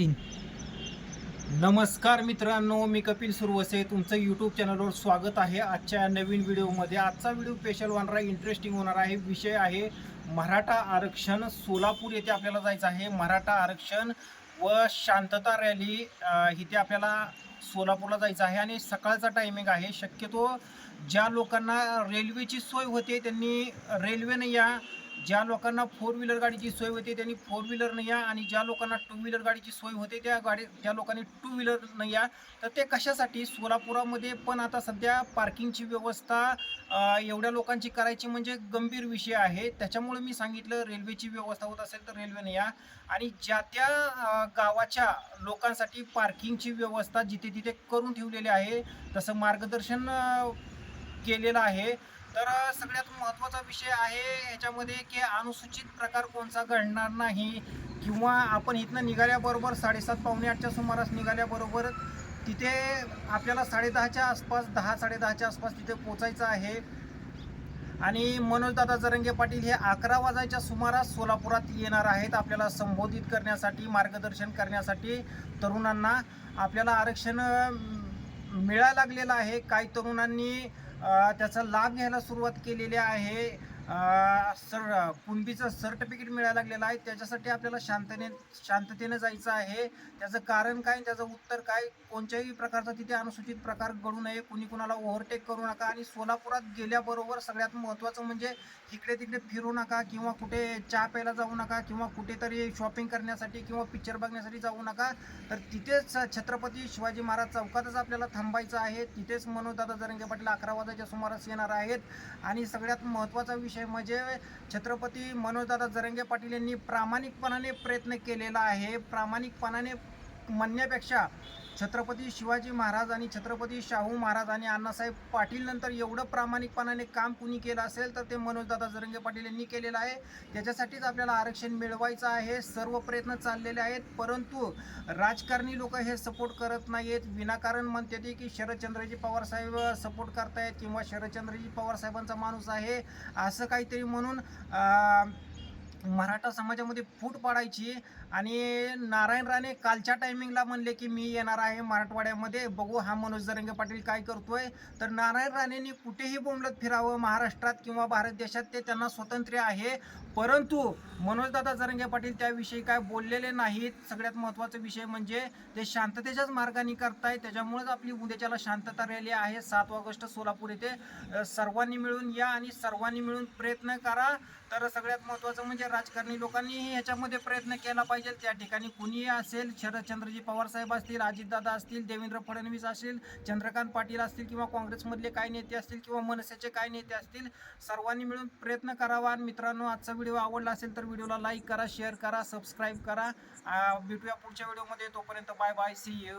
तीन नमस्कार मित्रांनो मी कपिल सुरवसे. तुमचं यूट्यूब चॅनलवर स्वागत आहे. आजच्या नवीन व्हिडिओमध्ये आजचा व्हिडिओ स्पेशल होणार आहे इंटरेस्टिंग होणार आहे. विषय आहे मराठा आरक्षण सोलापूर येथे आपल्याला जायचं आहे. मराठा आरक्षण व शांतता रॅली इथे आपल्याला सोलापूरला जायचं आहे आणि सकाळचा टायमिंग आहे. शक्यतो ज्या लोकांना रेल्वेची सोय होते त्यांनी रेल्वेने या ज्या लोकांना फोर व्हीलर गाडीची सोय होते त्यांनी फोर व्हीलरनं या आणि ज्या लोकांना टू व्हीलर गाडीची सोय होते त्या गाडी त्या लोकांनी टू व्हीलरनं या तर ते कशासाठी? सोलापुरामध्ये पण आता सध्या पार्किंगची व्यवस्था एवढ्या लोकांची करायची म्हणजे गंभीर विषय आहे. त्याच्यामुळे मी सांगितलं रेल्वेची व्यवस्था होत असेल तर रेल्वेने या. आणि ज्या त्या गावाच्या लोकांसाठी पार्किंगची व्यवस्था जिथे तिथे करून ठेवलेली आहे तसं मार्गदर्शन केलेलं आहे. तर सगळ्यात महत्त्वाचा विषय आहे ह्याच्यामध्ये की अनुसूचित प्रकार कोणता घडणार नाही किंवा आपण इथनं निघाल्याबरोबर साडेसात पावणे आठच्या सुमारास निघाल्याबरोबर तिथे आपल्याला साडेदहाच्या आसपास दहा साडेदहाच्या आसपास तिथे पोचायचं आहे. आणि मनोजदादा जरंगे पाटील हे अकरा वाजायच्या सुमारास सोलापुरात येणार आहेत आपल्याला संबोधित करण्यासाठी मार्गदर्शन करण्यासाठी. तरुणांना आपल्याला आरक्षण मिळायला लागलेलं आहे. काही तरुणांनी त्याचा लाभ घ्यायला सुरुवात केलेली आहे. सर कुणबीचं सर्टिफिकेट मिळायला लागलेलं आहे. त्याच्यासाठी आपल्याला शांतने शांततेने जायचं आहे. त्याचं कारण काय त्याचं उत्तर काय? कोणत्याही प्रकारचा तिथे अनुसूचित प्रकार घडू नये. कुणी कुणाला ओव्हरटेक करू नका. आणि सोलापुरात गेल्याबरोबर सगळ्यात महत्त्वाचं म्हणजे इकडे तिकडे फिरू नका किंवा कुठे चहा प्यायला जाऊ नका किंवा कुठेतरी शॉपिंग करण्यासाठी किंवा पिक्चर बघण्यासाठी जाऊ नका. तर तिथेच छत्रपती शिवाजी महाराज चौकातच आपल्याला थांबायचं आहे. तिथेच मनोजदादा जरंगे पाटील अकरा वाजायच्या सुमारास येणार आहेत. आणि सगळ्यात महत्त्वाचा विषय म्हणजे छत्रपती मनोजदादा जरंगे पाटील यांनी प्रामाणिकपणाने प्रयत्न केलेला आहे. प्रामाणिकपणाने म्हणण्यापेक्षा छत्रपती शिवाजी महाराज आणि छत्रपती शाहू महाराज आणि अण्णासाहेब पाटील नंतर एवढं प्रामाणिकपणाने काम कुणी केलं असेल तर ते मनोजदादा जरंगे पाटील यांनी केलेलं आहे. त्याच्यासाठीच आपल्याला आरक्षण मिळवायचं आहे. सर्व प्रयत्न चाललेले आहेत. परंतु राजकारणी लोक हे सपोर्ट करत नाहीत विनाकारण म्हणते ते की शरदचंद्रजी पवारसाहेब सपोर्ट करतायत किंवा शरदचंद्रजी पवार साहेबांचा माणूस आहे. असं काहीतरी म्हणून मराठा समाजामध्ये फूट पाडायची आणि नारायण राणे कालच्या टायमिंगला म्हणले की मी येणार आहे मराठवाड्यामध्ये. बघू हा मनोज दरंगे पाटील काय करतोय. तर नारायण राणेंनी कुठेही बोंबलत फिरावं महाराष्ट्रात किंवा भारत देशात ते त्यांना स्वतंत्र आहे. परंतु मनोजदादा जरंगे पाटील त्याविषयी काय बोललेले नाहीत. सगळ्यात महत्त्वाचा विषय म्हणजे ते शांततेच्याच मार्गाने करताय. त्याच्यामुळेच आपली उद्याच्याला शांतता रॅली आहे. सात ऑगस्ट सोलापूर येथे. सर्वांनी मिळून या आणि सर्वांनी मिळून प्रयत्न करा. तर सगळ्यात महत्त्वाचं म्हणजे राजकारणी लोकांनीही याच्यामध्ये प्रयत्न केला पाहिजे. त्या ठिकाणी कुणीही असेल शरदचंद्रजी पवार साहेब असतील अजितदादा असतील देवेंद्र फडणवीस असतील चंद्रकांत पाटील असतील किंवा काँग्रेसमधले काही नेते असतील किंवा मनसेचे काही नेते असतील सर्वांनी मिळून प्रयत्न करावा. आणि मित्रांनो आजचा व्हिडिओ आवडला असेल तर व्हिडिओला लाईक करा शेअर करा सबस्क्राईब करा. भेटूया पुढच्या व्हिडिओमध्ये. तोपर्यंत बाय बाय सी यू